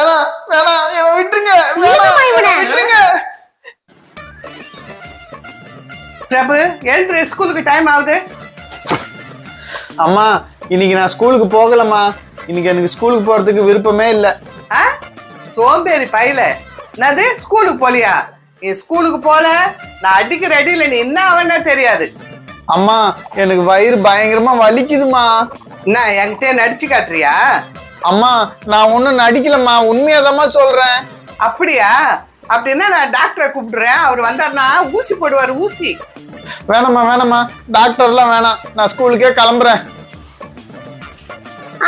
வேணாம் வேணாம் என்னை விட்டுருங்க வேணாம் விட்டுருங்க. பிரபு எழுந்துரு ஸ்கூலுக்கு டைம் ஆகுது. அம்மா இன்னைக்கு நான் ஸ்கூலுக்கு போகலம்மா. இன்னைக்கு எனக்கு ஸ்கூலுக்கு போறதுக்கு விருப்பமே இல்லை. ஆ? சோம்பேறி பையல. என்னது? ஸ்கூலுக்கு போலியா? நீ ஸ்கூலுக்கு போல? நான் அடிக்கிற அடியில நீ என்ன ஆவன்னா தெரியாது. அம்மா எனக்கு வயிறு பயங்கரமா வலிக்குதுமா என்ன என்கிட்ட நடிச்சு காட்டுறியா? அம்மா நான் ஒன்றும் நடிக்கலம்மா உண்மையாதாம்மா சொல்றேன். அப்படியா? அப்படின்னா நான் டாக்டரை கூப்பிடுறேன்? அவர் வந்தாருன்னா ஊசி போடுவார் ஊசி. வேணாம்மா வேணாம்மா. டாக்டர்லாம் வேணாம். நான் ஸ்கூலுக்கே கிளம்புறேன்.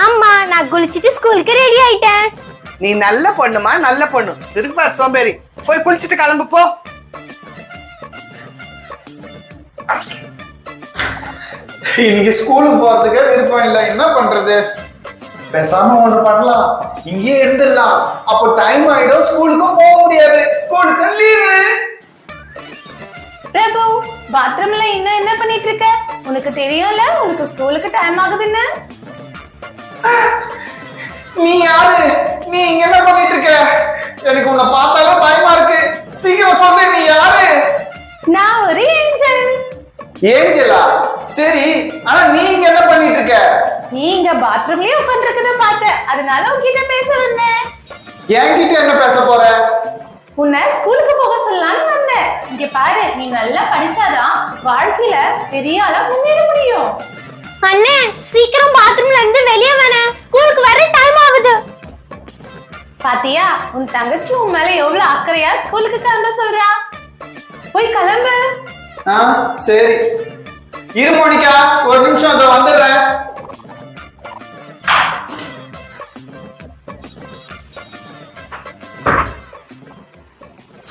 ஆமா நான் குளிச்சிட்டு ஸ்கூலுக்கு ரெடி ஆயிட்டேன். நீ நல்ல பொண்ணுமா நல்ல பொண்ணு. திருப்பார் சோம்பேறி. போய் குளிச்சுட்டு கிளம்பு போ. இன்னைக்கு ஸ்கூலுக்கு போறதுக்கே விருப்பம் இல்லை. என்ன பண்றது? பேசாம ஒண்ணு பண்ணலாம். இங்கே இருந்துடலாம். அப்போ டைம் ஆயிடும். ஸ்கூலுக்கும் போக முடியாது. ஸ்கூலுக்கு லீவு பிரபு பாத்ரூம்ல இன்னும் என்ன பண்ணிட்டு இருக்க உனக்கு தெரியும்ல? உனக்கு ஸ்கூலுக்கு டைம் ஆகுதுன்னு. நீ யாரு? நீ இங்க என்ன பண்ணிட்டு இருக்க எனக்கு உன்னை பார்த்தாலே பயமா இருக்கு. சீக்கிரம் சொல்லு நீ யாரு? நான் ஒரு ஏஞ்சல் ஏஞ்சலா சரி ஆனா நீ இங்க என்ன பண்ணிட்டு இருக்க நீ இங்க பாத்ரூம்லயே உட்காந்துருக்கத பார்த்தேன் அதனால உன்கிட்ட பேச வந்தேன். என்கிட்ட என்ன பேச போற? உன்னை ஸ்கூலுக்கு போக சொல்லலாம்னு வந்தேன். இங்க பாரு நீ நல்லா படிச்சாதான் வாழ்க்கையில பெரிய ஆளா முன்னேற முடியும். அண்ணே சீக்கிரம் பாத்ரூம்ல இருந்து வெளியே வேணேன் ஸ்கூலுக்கு வர டைம் ஆகுது. பாத்தியா உன் தங்கச்சி உன் மேல எவ்வளவு அக்கறையா ஸ்கூலுக்கு கிளம்ப சொல்றா? போய் கிளம்பு. ஆ சரி. இரு மோனிகா. ஒரு நிமிஷம் அதை வந்துடுறேன்.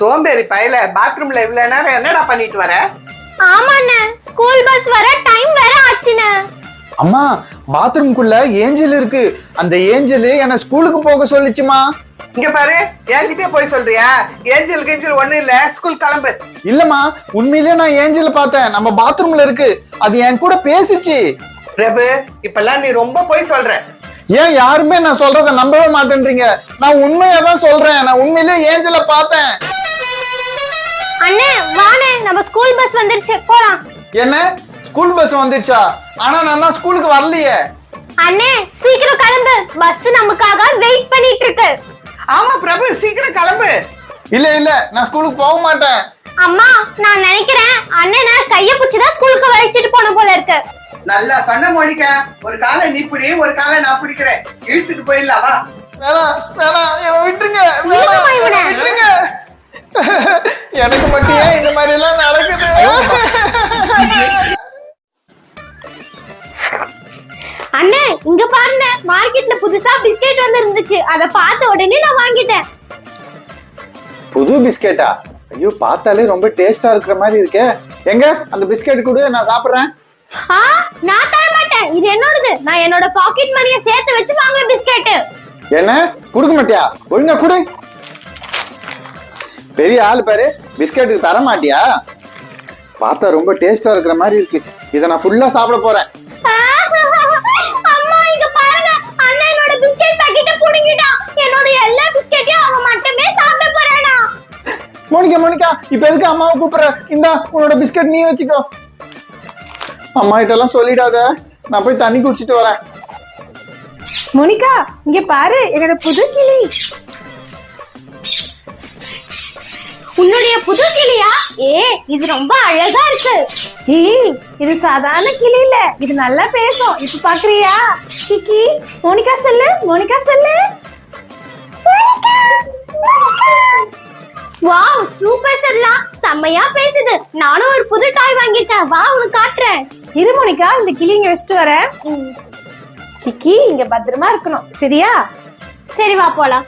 சோம்பேறி பையல பாத்ரூம்ல இவ்வளவு நேரம் என்னடா பண்ணிட்டு வர? ஆமா அண்ணே ஸ்கூல் பஸ் வர டைம் வேற ஆச்சுண்ணே. அம்மா பாத்ரூம்குள்ள ஏஞ்சல் இருக்கு. அந்த ஏஞ்சல் என்ன ஸ்கூலுக்கு போக சொல்லுச்சுமா. இங்க பாரு என்கிட்டயே போய் சொல்றியா? ஏஞ்சல் கேஞ்சல் ஒண்ணு இல்ல ஸ்கூல் கிளம்பு. இல்லம்மா உண்மையிலேயே நான் ஏஞ்சல் பார்த்தேன். நம்ம பாத்ரூம்ல இருக்கு. அது என் கூட பேசிச்சு. பிரபு இப்பெல்லாம் நீ ரொம்ப போய் சொல்ற. ஏன் யாருமே நான் சொல்றத நம்பவே மாட்டேன்றீங்க? நான் உண்மையா தான் சொல்றேன். நான் உண்மையிலேயே ஏஞ்சல பார்த்தேன். அண்ணே வாண்ணே நம்ம ஸ்கூல் பஸ் வந்துருச்சு. போலாம். என்ன? ஸ்கூல் பஸ் வந்துச்சா ஆனா நான் தான் ஸ்கூலுக்கு வரலையே. அண்ணே சீக்கிரம் கிளம்பு. பஸ் நமக்காக வெயிட் பண்ணிட்டு இருக்கு ஆமா பிரபு சீக்கிரம் கிளம்பு. இல்ல இல்ல நான் ஸ்கூலுக்கு போக மாட்டேன். அம்மா நான் நினைக்கிறேன் அண்ணனை கைய பிடிச்சுதான் ஸ்கூலுக்கு வழிச்சிட்டு போன போல இருக்கு. நல்லா சொன்ன மோனிகா ஒரு காலை நீ பிடி ஒரு காலை நான் பிடிக்கிறேன். இழுத்துட்டு போயிடலாம் வா. வேணாம் வேணாம் விட்டுருங்க விட்டுருங்க. எனக்கு மட்டும் ஏன் இந்த மாதிரி எல்லாம் நடக்குது? அண்ணே இங்க பாருங்க மார்க்கெட்ல புதுசா பிஸ்கெட் வந்து இருந்துச்சு அத பார்த்த உடனே நான் வாங்கிட்டேன். புது பிஸ்கெட்டா? ஐயோ பார்த்தாலே ரொம்ப டேஸ்டா இருக்கிற மாதிரி இருக்கே. எங்க? அந்த பிஸ்கெட் கொடு நான் சாப்பிடுறேன். ஆ நான் தர மாட்டேன். இது என்னோடது. நான் என்னோட பாக்கெட் மணியை சேர்த்து வச்சு வாங்குற பிஸ்கெட் என்ன? கொடுக்க மாட்டியா? ஒழுங்கா கொடு. பெரிய ஆள் பாரு. பிஸ்கெட்டுக்கு தர மாட்டியா பார்த்தா ரொம்ப டேஸ்டா இருக்கிற மாதிரி இருக்கு. இதை நான் ஃபுல்லா சாப்பிட போறேன். அம்மா இங்க பாருங்க. அண்ணன் என்னோட பிஸ்கெட் பாக்கெட்டை புடுங்கிட்டான். என்னோட எல்லா பிஸ்கெட்டையும் அவன் மட்டுமே சாப்பிட போறானா? மோனிகா மோனிகா இப்ப எதுக்கு அம்மாவை கூப்பிடுற? இந்தா உன்னோட பிஸ்கட் நீ வச்சுக்கோ. அம்மா கிட்ட எல்லாம் சொல்லிடாத. நான் போய் தண்ணி குடிச்சிட்டு வரேன். மோனிகா இங்க பாரு என்னோட புது கிளி. உன்னுடைய புது கிளியா? ஏ இது ரொம்ப அழகா இருக்கு. ஏய் இது சாதாரண கிளி இல்ல. இது நல்லா பேசும். இப்ப பாக்குறியா? கிக்கி மோனிகா சொல்லு மோனிகா சொல்லு. வாவ் சூப்பர் சரலா செம்மையா பேசுது. நானும் ஒரு புது டாய் வாங்கிட்டேன். வா உனக்கு காட்டுறேன். இரு மோனிகா. இந்த கிளி இங்க வச்சுட்டு வரேன். கிக்கி இங்க பத்திரமா இருக்கணும். சரியா? சரி வா போலாம்.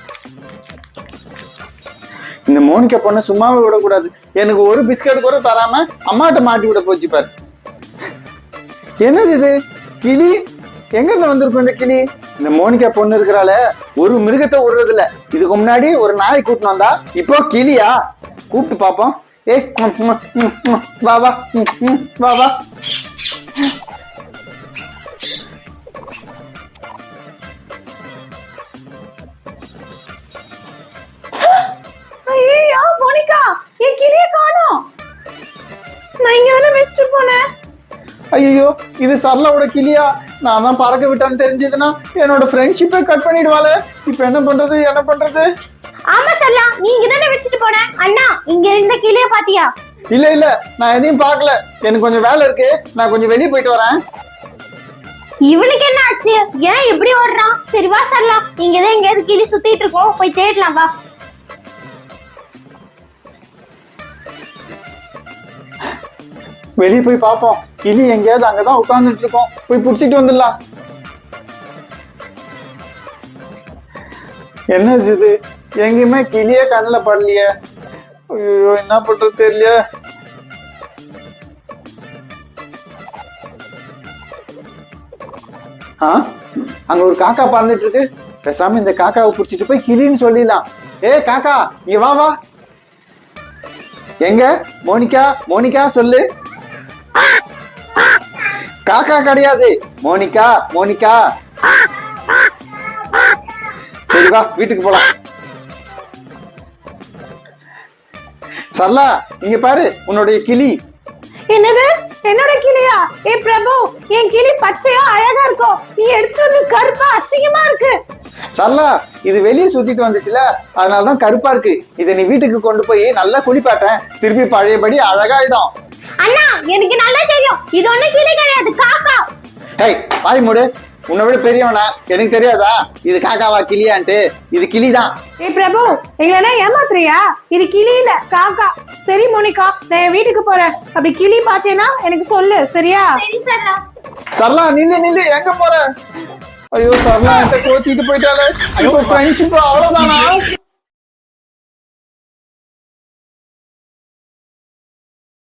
இந்த மோனிகா பொண்ணை சும்மாவே விடக்கூடாது. எனக்கு ஒரு பிஸ்கட் கூட தராம அம்மாட்ட மாட்டி விட போச்சு பாரு. என்னது இது? கிளி? எங்கிருந்து வந்திருக்கும் இந்த கிளி? இந்த மோனிகா பொண்ணு இருக்கிறால ஒரு மிருகத்தை விடுறது இல்ல இதுக்கு முன்னாடி ஒரு நாய் கூட்டினு வந்தா இப்போ கிளியா? கூப்பிட்டு பாப்போம் ஏய் வா வா ம், ம், வா வா. நான் இங்க தானே வச்சுட்டு போனேன்? ஐயோ இது சரளாவோட கிளியா? நான் தான் பறக்க விட்டான்னு தெரிஞ்சதுன்னா என்னோட ஃப்ரெண்ட்ஷிப்பை கட் பண்ணிடுவாளே. இப்போ என்ன பண்றது என்ன பண்றது? ஆமா சரலா நீ இங்க தானே வச்சுட்டு போன அண்ணா இங்க இருந்த கிளிய பாத்தியா? இல்ல இல்ல நான் எதையும் பார்க்கல. எனக்கு கொஞ்சம் வேலை இருக்கு. நான் கொஞ்சம் வெளியே போயிட்டு வரேன். இவளுக்கு என்ன ஆச்சு? ஏன் இப்படி ஓடுறான்? சரி வா சரலா இங்க தான் எங்கேயாவது கிளி சுத்திட்டு இருக்கோம். போய் தேடலாம் வா. வெளியே போய் பார்ப்போம் கிளி எங்கேயாவது அங்கதான் உட்கார்ந்துட்டு இருக்கோம் போய் பிடிச்சிட்டு வந்துடலாம். என்னது இது? எங்கேயுமே கிளியே கண்ணில் படலையே. ஐயோ என்ன பண்றது தெரியல. ஆ? அங்க ஒரு காக்கா பறந்துட்டு இருக்கு பேசாம இந்த காக்காவை பிடிச்சிட்டு போய் கிளின்னு சொல்லிடலாம். ஏ காக்கா நீ வா வா. எங்க? மோனிகா மோனிகா சொல்லு. காக்கா கிடையாது. Monica Monica. சரி வா வீட்டுக்கு போலாம். சரளா இங்க பாரு உன்னுடைய கிளி. என்னது? என்னோட கிளியா? ஏ பிரபு என் கிளி பச்சையா அழகா இருக்கும் நீ எடுத்துட்டு வந்து கருப்பா அசிங்கமா இருக்கு. சரளா இது வெளியே சுத்திட்டு வந்துச்சுல அதனாலதான் கருப்பா இருக்கு. இதை நீ வீட்டுக்கு கொண்டு போய் நல்லா குளிப்பாட்டேன் திருப்பி பழையபடி அழகாயிடும். அண்ணா எனக்கு நல்லா தெரியும். இது ஒண்ணு கிளி கிடையாது. காக்கா. ஹேய் வாய் மூடு. உன்னை விட பெரியவனா? எனக்கு தெரியாதா? இது காக்காவா கிளியான்ட்டு? இது கிளிதான். ஏ பிரபு எங்களா ஏமாத்துறியா? இது கிளி இல்ல காக்கா. சரி மோனிகா நான் என் வீட்டுக்கு போறேன். அப்படி கிளி பாத்தேன்னா எனக்கு சொல்லு சரியா? சரளா. நில்லு நில்லு. எங்க போற? ஐயோ சரளா என்கிட்ட கோச்சிட்டு போயிட்டாலே இப்போ ஃப்ரெண்ட்ஷிப் அவ்வளவுதானா?